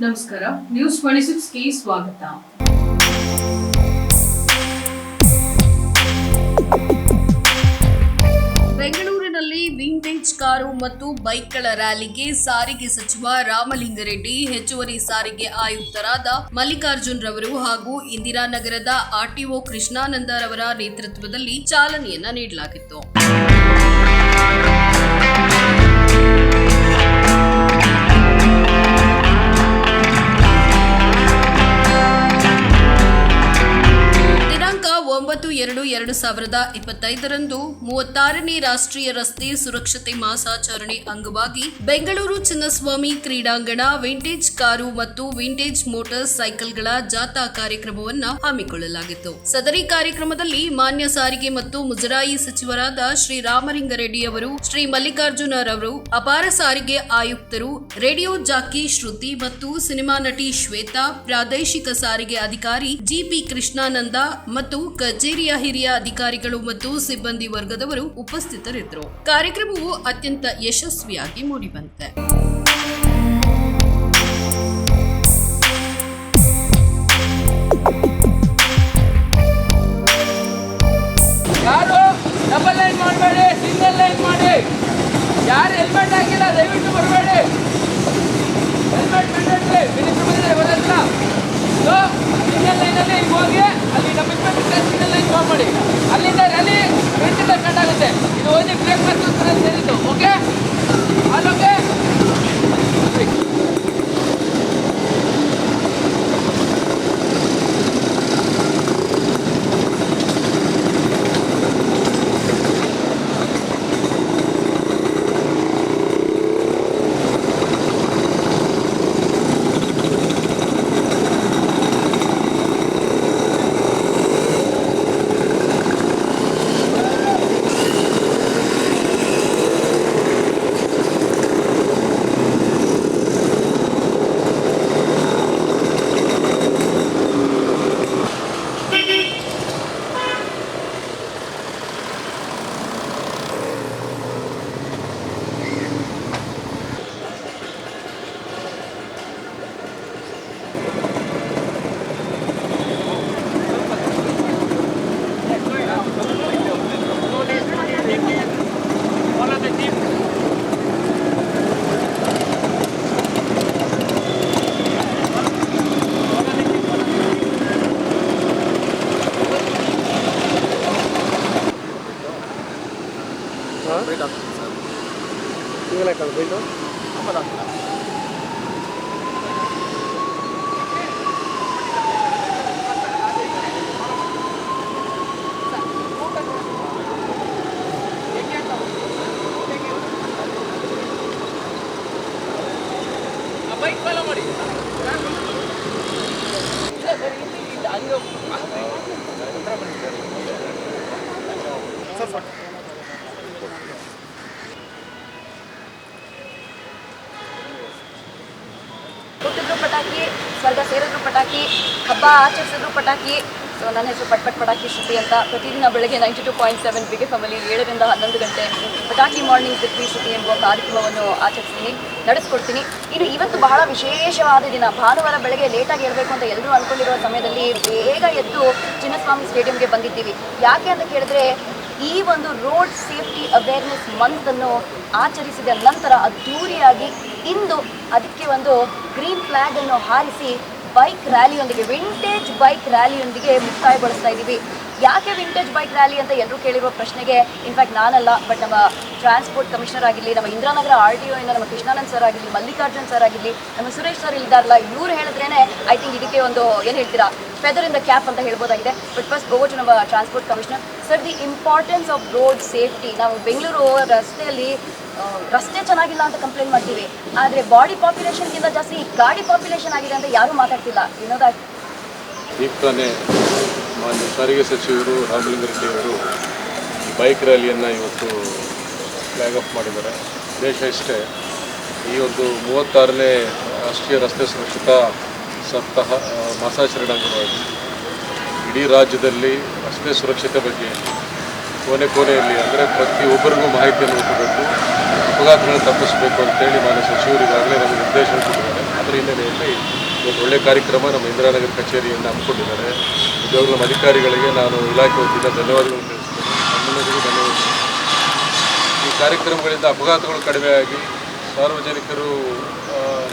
ನಮಸ್ಕಾರ. News twenty ಸಿಕ್ಸ್ಗೆ ಸ್ವಾಗತ. ಬೆಂಗಳೂರಿನಲ್ಲಿ ವಿಂಟೇಜ್ ಕಾರು ಮತ್ತು ಬೈಕ್ಗಳ ರ್ಯಾಲಿಗೆ ಸಾರಿಗೆ ಸಚಿವ ರಾಮಲಿಂಗರೆಡ್ಡಿ, ಹೆಚ್ಚುವರಿ ಸಾರಿಗೆ ಆಯುಕ್ತರಾದ ಮಲ್ಲಿಕಾರ್ಜುನ್ ರವರು ಹಾಗೂ ಇಂದಿರಾನಗರದ ಆರ್ಟಿಒ ಕೃಷ್ಣಾನಂದ ರವರ ನೇತೃತ್ವದಲ್ಲಿ ಚಾಲನೆಯನ್ನ ನೀಡಲಾಗಿತ್ತು. ಒಂಬತ್ತು ಎರಡು ಎರಡು ಸಾವಿರದ ಇಪ್ಪತ್ತೈದರಂದು ಮೂವತ್ತಾರನೇ ರಾಷ್ಟ್ರೀಯ ರಸ್ತೆ ಸುರಕ್ಷತೆ ಮಾಸಾಚರಣೆ ಅಂಗವಾಗಿ ಬೆಂಗಳೂರು ಚಿನ್ನಸ್ವಾಮಿ ಕ್ರೀಡಾಂಗಣ, ವಿಂಟೇಜ್ ಕಾರು ಮತ್ತು ವಿಂಟೇಜ್ ಮೋಟಾರ್ ಸೈಕಲ್ಗಳ ಜಾಥಾ ಕಾರ್ಯಕ್ರಮವನ್ನು ಹಮ್ಮಿಕೊಳ್ಳಲಾಗಿತ್ತು. ಸದರಿ ಕಾರ್ಯಕ್ರಮದಲ್ಲಿ ಮಾನ್ಯ ಸಾರಿಗೆ ಮತ್ತು ಮುಜರಾಯಿ ಸಚಿವರಾದ ಶ್ರೀ ರಾಮಲಿಂಗರೆಡ್ಡಿ ಅವರು, ಶ್ರೀ ಮಲ್ಲಿಕಾರ್ಜುನ ರವರು, ಅಪಾರ ಸಾರಿಗೆ ಆಯುಕ್ತರು, ರೇಡಿಯೋ ಜಾಕಿ ಶ್ರುತಿ ಮತ್ತು ಸಿನಿಮಾ ನಟಿ ಶ್ವೇತಾ, ಪ್ರಾದೇಶಿಕ ಸಾರಿಗೆ ಅಧಿಕಾರಿ ಜಿಪಿ ಕೃಷ್ಣಾನಂದ ಮತ್ತು ಕಚೇರಿಯ ಹಿರಿಯ ಅಧಿಕಾರಿಗಳು ಮತ್ತು ಸಿಬ್ಬಂದಿ ವರ್ಗದವರು ಉಪಸ್ಥಿತರಿದ್ದರು. ಕಾರ್ಯಕ್ರಮವು ಅತ್ಯಂತ ಯಶಸ್ವಿಯಾಗಿ ಮೂಡಿಬಂತೆ ಡಬಲ್ ಲೈನ್ ಮಾಡಬೇಡಿ ಸಿಂಗಲ್ ಲೈನ್ ಮಾಡಿ. ಯಾರು ಹೆಲ್ಮೆಟ್ ಹಾಕಿಲ್ಲ, ದಯವಿಟ್ಟು ಬರಬೇಡಿ. ಹೆಲ್ಮೆಟ್ ಮಿನಿಸ್ಟರ್ ಬಂದಿದ್ದಾರೆ ಬರಲ್ಲ ಸೊ ಸಿಂಗಲ್ ಲೈನಲ್ಲಿ ಹೋಗಿ, ಅಲ್ಲಿ ನಮ್ಮ ಫಾರ್ಮ್ ಮಾಡಿ. ಅಲ್ಲಿಂದ ರ್ಯಾಲಿ ಫ್ರಂಟಿಂದ ಸ್ಟಾರ್ಟ್ ಇದು ಓದಿ ಬ್ರೇಕ್ ಮಾಡ್ತಾರೆ ಸೇರಿದ್ದು. ಓಕೆ ಆಲ್ ಓಕೆ ಬೈಕ್ ಪಟಾಕಿ, ಸ್ವರ್ಗ ಸೇರಿದ್ರು ಪಟಾಕಿ, ಹಬ್ಬ ಆಚರಿಸಿದ್ರು ಪಟಾಕಿ. ಸೊ ನನ್ನ ಹೆಸರು ಪಟ್ ಪಟ್ ಪಟಾಕಿ ಶ್ರುತಿ ಅಂತ ಪ್ರತಿದಿನ ಬೆಳಗ್ಗೆ ನೈಂಟಿ ಟು ಪಾಯಿಂಟ್ ಸೆವೆನ್ ಬಿಗೆ ಫಮಲಿ ಏಳರಿಂದ ಹನ್ನೊಂದು ಗಂಟೆ ಪಟಾಕಿ ಮಾರ್ನಿಂಗ್ ವಿತ್ ವಿ ಎಂಬ ಕಾರ್ಯಕ್ರಮವನ್ನು ಆಚರಿಸ್ತೀನಿ, ನಡೆಸ್ಕೊಡ್ತೀನಿ. ಇನ್ನು ಇವತ್ತು ಬಹಳ ವಿಶೇಷವಾದ ದಿನ. ಭಾನುವಾರ ಬೆಳಗ್ಗೆ ಲೇಟಾಗಿ ಹೇಳಬೇಕು ಅಂತ ಎಲ್ಲರೂ ಅನ್ಕೊಂಡಿರುವ ಸಮಯದಲ್ಲಿ ಬೇಗ ಎದ್ದು ಚಿನ್ನಸ್ವಾಮಿ ಸ್ಟೇಡಿಯಂಗೆ ಬಂದಿದ್ದೀವಿ. ಯಾಕೆ ಅಂತ ಕೇಳಿದ್ರೆ, ಈ ಒಂದು ರೋಡ್ ಸೇಫ್ಟಿ ಅವೇರ್ನೆಸ್ ಮಂತ್ ಅನ್ನು ಆಚರಿಸಿದ ನಂತರ ಅದ್ದೂರಿಯಾಗಿ ಇಂದು ಅದಕ್ಕೆ ಒಂದು ಗ್ರೀನ್ ಫ್ಲಾಗ್ ಅನ್ನು ಹಾರಿಸಿ ಬೈಕ್ ರ್ಯಾಲಿಯೊಂದಿಗೆ, ವಿಂಟೇಜ್ ಬೈಕ್ ರ್ಯಾಲಿಯೊಂದಿಗೆ ಮುಕ್ತಾಯಗೊಳಿಸ್ತಾ ಇದ್ದೀವಿ. ಯಾಕೆ ವಿಂಟೇಜ್ ಬೈಕ್ ರ್ಯಾಲಿ ಅಂತ ಎಲ್ಲರೂ ಕೇಳಿರುವ ಪ್ರಶ್ನೆಗೆ ಇನ್ಫ್ಯಾಕ್ಟ್ ನಾನಲ್ಲ ಬಟ್ ನಮ್ಮ ಟ್ರಾನ್ಸ್ಪೋರ್ಟ್ ಕಮಿಷನರ್ ಆಗಿರಲಿ, ನಮ್ಮ ಇಂದಿರಾನಗರ ಆರ್ ಟಿ ಒಯಿಂದ ನಮ್ಮ ಕೃಷ್ಣಾನಂದ್ ಸರ್ ಆಗಿರಲಿ, ಮಲ್ಲಿಕಾರ್ಜುನ್ ಸರ್ ಆಗಿರಲಿ, ನಮ್ಮ ಸುರೇಶ್ ಸರ್ ಇದ್ದಾರಲ್ಲ ಇವ್ರು ಹೇಳಿದ್ರೇನೆ ಐ ಥಿಂಕ್ ಇದಕ್ಕೆ ಒಂದು ಏನು ಹೇಳ್ತೀರಾ ಫೆದರ್ ಇನ್ ದ ಕ್ಯಾಪ್ ಅಂತ ಹೇಳ್ಬೋದಾಗಿದೆ. ಬಟ್ ಫಸ್ಟ್ ಗೋ ನಮ್ಮ transport commissioner sir the importance of road safety ನಾವು ಬೆಂಗಳೂರು ರಸ್ತೆಯಲ್ಲಿ ರಸ್ತೆ ಚೆನ್ನಾಗಿಲ್ಲ ಅಂತ ಕಂಪ್ಲೇಂಟ್ ಮಾಡ್ತೀವಿ. ಆದರೆ ಬಾಡಿ ಪಾಪ್ಯುಲೇಷನ್ಗಿಂತ ಜಾಸ್ತಿ ಗಾಡಿ ಪಾಪ್ಯುಲೇಷನ್ ಆಗಿದೆ ಅಂತ ಯಾರೂ ಮಾತಾಡ್ತಿಲ್ಲ. ಮಾನ್ಯ ಸಾರಿಗೆ ಸಚಿವರು ರಾಮಲಿಂಗಾರೆಡ್ಡಿ ಅವರು ಬೈಕ್ ರ್ಯಾಲಿಯನ್ನು ಇವತ್ತು ಫ್ಲಾಗ್ ಆಫ್ ಮಾಡಿದ್ದಾರೆ. ದೇಶ ಇಷ್ಟೇ. ಈ ಒಂದು ಮೂವತ್ತಾರನೇ ರಾಷ್ಟ್ರೀಯ ರಸ್ತೆ ಸುರಕ್ಷತಾ ಸಪ್ತಾಹ ಮಾಸಾಚರಣೆ ಅಂಗವಾಗಿ ಇಡೀ ರಾಜ್ಯದಲ್ಲಿ ರಸ್ತೆ ಸುರಕ್ಷತೆ ಬಗ್ಗೆ ಕೊನೆ ಕೊನೆಯಲ್ಲಿ ಅಂದರೆ ಪ್ರತಿಯೊಬ್ಬರಿಗೂ ಮಾಹಿತಿಯನ್ನು ಕೊಡಬೇಕು ಅಪಘಾತಗಳನ್ನು ತಪ್ಪಿಸಬೇಕು ಅಂತೇಳಿ ಮಾನ್ಯ ಸಚಿವರು ಈಗಾಗಲೇ ನಮಗೆ ನಿರ್ದೇಶನ ಕೊಟ್ಟಿದ್ದಾರೆ. ಅದರ ಹಿನ್ನೆಲೆಯಲ್ಲಿ ಒಂದು ಒಳ್ಳೆಯ ಕಾರ್ಯಕ್ರಮ ನಮ್ಮ ಇಂದಿರಾನಗರ ಕಚೇರಿಯನ್ನು ಹಮ್ಮಿಕೊಂಡಿದ್ದಾರೆ. ಉದ್ಯೋಗಗಳ ಅಧಿಕಾರಿಗಳಿಗೆ ನಾನು ಇಲಾಖೆ ವತಿಯಿಂದ ಧನ್ಯವಾದಗಳನ್ನು ತಿಳಿಸ್ತೇನೆ. ನಮ್ಮೆಲ್ಲರಿಗೂ ಧನ್ಯವಾದಗಳು. ಈ ಕಾರ್ಯಕ್ರಮಗಳಿಂದ ಅಪಘಾತಗಳು ಕಡಿಮೆಯಾಗಿ ಸಾರ್ವಜನಿಕರು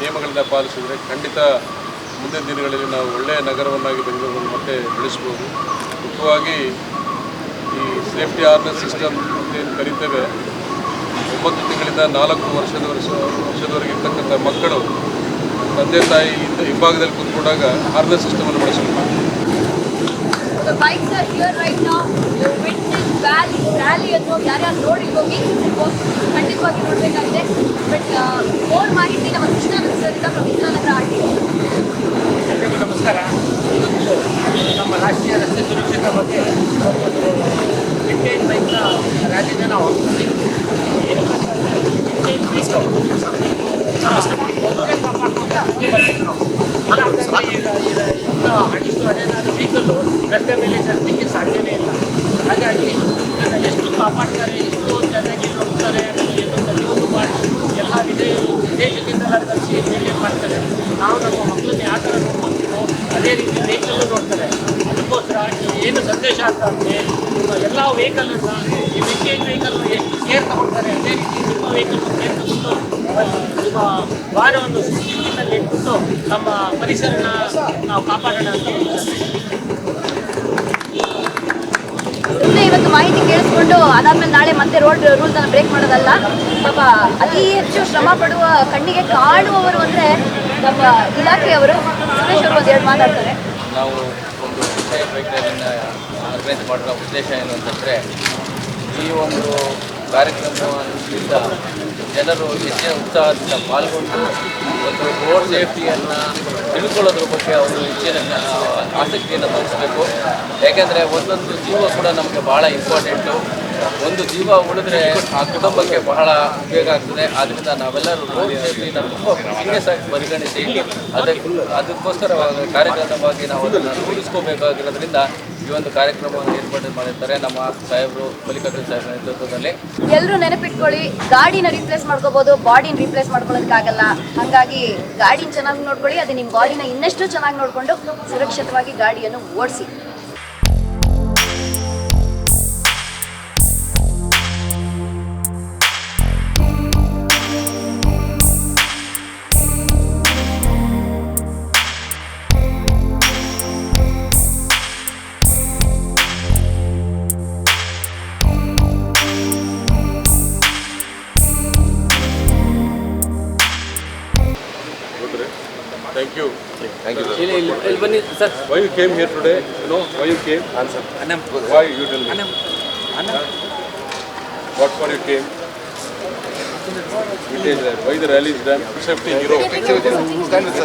ನಿಯಮಗಳನ್ನ ಪಾಲಿಸಿದರೆ ಖಂಡಿತ ಮುಂದಿನ ದಿನಗಳಲ್ಲಿ ನಾವು ಒಳ್ಳೆಯ ನಗರವನ್ನಾಗಿ ಬೆಂಗಳೂರನ್ನು ಮತ್ತೆ ಬೆಳೆಸ್ಬೋದು. ಮುಖ್ಯವಾಗಿ ಈ ಸೇಫ್ಟಿ ಆರ್ನೆಸ್ ಸಿಸ್ಟಮ್ ಏನು ಕರಿತೇವೆ? ಒಂಬತ್ತು ತಿಂಗಳಿಂದ ನಾಲ್ಕು ವರ್ಷದ ವರ್ಷ, ವರ್ಷದವರೆಗೆ ಇರ್ತಕ್ಕಂಥ ಮಕ್ಕಳು, ತಂದೆ ತಾಯಿ ಹಿಂಭಾಗದಲ್ಲಿ ಕೂತ್ಕೊಂಡಾಗ ಆರ್ನೆಸ್ ಸಿಸ್ಟಮನ್ನು ಅನ್ನು ಬಳಸಿಕೊಂಡು ಖಂಡಿತವಾಗಿ ನೋಡಬೇಕಾಗಿದೆ ಬಟ್ ಮಾಹಿತಿ ನಮ್ಮ ಕೃಷ್ಣ ಸರಿಂದ ರವೀಂದ್ರನಗರ ಆಗಿ ಎಲ್ರಿಗೂ ನಮಸ್ಕಾರ ನಮ್ಮ ರಾಷ್ಟ್ರೀಯ ರಸ್ತೆ ಸುರಕ್ಷತೆ ಬಗ್ಗೆ ಒಂದು ವಿಂಟೇಜ್ ಬೈಕ್ನ ರ್ಯಾಲಿನ ನಾವು ಅಷ್ಟು ಅದೇನಾದ್ರು ವೆಹಿಕಲ್ಲು ರಸ್ತೆ ಮೇಲೆ ಚಲಿಸಲಿಕ್ಕೆ ಸಾಧ್ಯವೇ ಇಲ್ಲ ಹಾಗಾಗಿ ಎಷ್ಟು ಕಾಪಾಡ್ತಾರೆ ಎಷ್ಟು ಚೆನ್ನಾಗಿ ನೋಡ್ತಾರೆ ಏನು ಮಾಡಿ ಎಲ್ಲ ವಿಧೇಯರು ವಿದೇಶದಿಂದೆಲ್ಲ ತರಿಸಿ ಮೇಂಟೈನ್ ಮಾಡ್ತಾರೆ ನಾವು ನಮ್ಮ ಮಕ್ಕಳನ್ನ ಯಾವ ಥರ ನೋಡ್ಕೊತೀವೋ ಅದೇ ರೀತಿ ವೆಹಿಕಲ್ಲು ನೋಡ್ತಾರೆ ಅದಕ್ಕೋಸ್ಕರ ಏನು ಸಂದೇಶ ಅಂತ ಅಂದರೆ ಎಲ್ಲ ವೆಹಿಕಲನ್ನು ಈ ವಿಂಟೇಜ್ ವೆಹಿಕಲ್ ಎಷ್ಟು ಕೇರ್ ತಗೊಳ್ತಾರೆ ಅದೇ ರೀತಿ ನಿಮ್ಮ ವೆಹಿಕಲ್ ಕೇರ್ ತಗೊಂಡು ನಿಮ್ಮ ವಾರವನ್ನು ಶಿಸ್ತಿನಲ್ಲಿ ಇಟ್ಬಿಟ್ಟು ನಮ್ಮ ಪರಿಸರನ ನಾವು ಕಾಪಾಡೋಣ ಅಂತ ಇವತ್ತು ಮಾಹಿತಿ ಕೇಳಿಸ್ಕೊಂಡು ಅದಾದ್ಮೇಲೆ ನಾಳೆ ಮತ್ತೆ ರೋಡ್ ರೂಲ್ಸ್ ಅನ್ನ ಬ್ರೇಕ್ ಮಾಡೋದಲ್ಲ. ಪಾಪ ಅತಿ ಹೆಚ್ಚು ಶ್ರಮ ಪಡುವ ಕಣ್ಣಿಗೆ ಕಾಣುವವರು ಅಂದ್ರೆ ನಮ್ಮ ಇಲಾಖೆಯವರು. ಸುರೇಶ್ ಅವರು ಒಂದ್ ಎರಡು ಮಾತಾಡ್ತಾರೆ. ನಾವು ಒಂದು ವಿಷಯ ಆರ್ಗನೈಸ್ ಉದ್ದೇಶ ಏನು ಅಂತಂದರೆ ಈ ಒಂದು ಕಾರ್ಯಕ್ರಮದಿಂದ ಜನರು ಹೆಚ್ಚಿನ ಉತ್ಸಾಹದಿಂದ ಪಾಲ್ಗೊಂಡು ಒಂದು ರೋಡ್ ಸೇಫ್ಟಿಯನ್ನು ತಿಳ್ಕೊಳ್ಳೋದ್ರ ಬಗ್ಗೆ ಅವರು ಹೆಚ್ಚಿನ ಆಸಕ್ತಿಯನ್ನು ತೋರಿಸಬೇಕು. ಯಾಕೆಂದರೆ ಒಂದೊಂದು ಜೀವ ಕೂಡ ನಮಗೆ ಭಾಳ ಇಂಪಾರ್ಟೆಂಟು ಒಂದು ಜೀವ ಉಳಿದ್ರೆ ಆ ಕುಟುಂಬಕ್ಕೆ ಬಹಳ ಉಪಯೋಗ ಆಗ್ತದೆ. ಆದ್ದರಿಂದ ನಾವೆಲ್ಲರೂ ರೋಡ್ ಸೇಫ್ಟಿನ ತುಂಬ ಸೀರಿಯಸ್ ಆಗಿ ಪರಿಗಣಿಸಿ ಅದಕ್ಕೆ, ಅದಕ್ಕೋಸ್ಕರ ಕಾರ್ಯಕ್ರಮವಾಗಿ ನಾವು ಅದನ್ನು ರೂಢಿಸ್ಕೋಬೇಕಾಗಿರೋದ್ರಿಂದ ಈ ಒಂದು ಕಾರ್ಯಕ್ರಮವನ್ನು ಏರ್ಪಾಡು ಮಾಡಿರ್ತಾರೆ ನಮ್ಮ ಸಾಹೇಬರು ಮಲ್ಲಿಕಾರ್ಜುನ ಸಾಹೇಬರ ನೇತೃತ್ವದಲ್ಲಿ. ಎಲ್ಲರೂ ನೆನಪಿಟ್ಕೊಳ್ಳಿ, ಗಾಡಿನ ರಿಪ್ಲೇಸ್ ಮಾಡ್ಕೋಬಹುದು ಬಾಡಿನ ರಿಪ್ಲೇಸ್ ಮಾಡ್ಕೊಳ್ಳೋದಕ್ಕಾಗಲ್ಲ. ಹಾಗಾಗಿ ಗಾಡಿನ ಚೆನ್ನಾಗಿ ನೋಡ್ಕೊಳ್ಳಿ, ಅದು ನಿಮ್ಮ ಬಾಡಿನ ಇನ್ನಷ್ಟು ಚೆನ್ನಾಗಿ ನೋಡಿಕೊಂಡು ಸುರಕ್ಷಿತವಾಗಿ ಗಾಡಿಯನ್ನು ಓಡಿಸಿ. ಇಲ್ಲಿ ಇಲ್ಲಿ ಬನ್ನಿ. Sir. Why you came here today no why you came answer why you tell me what for you came Vintage rally. Why the rally is done? Safety hero. ಇದಾಗಿತ್ತು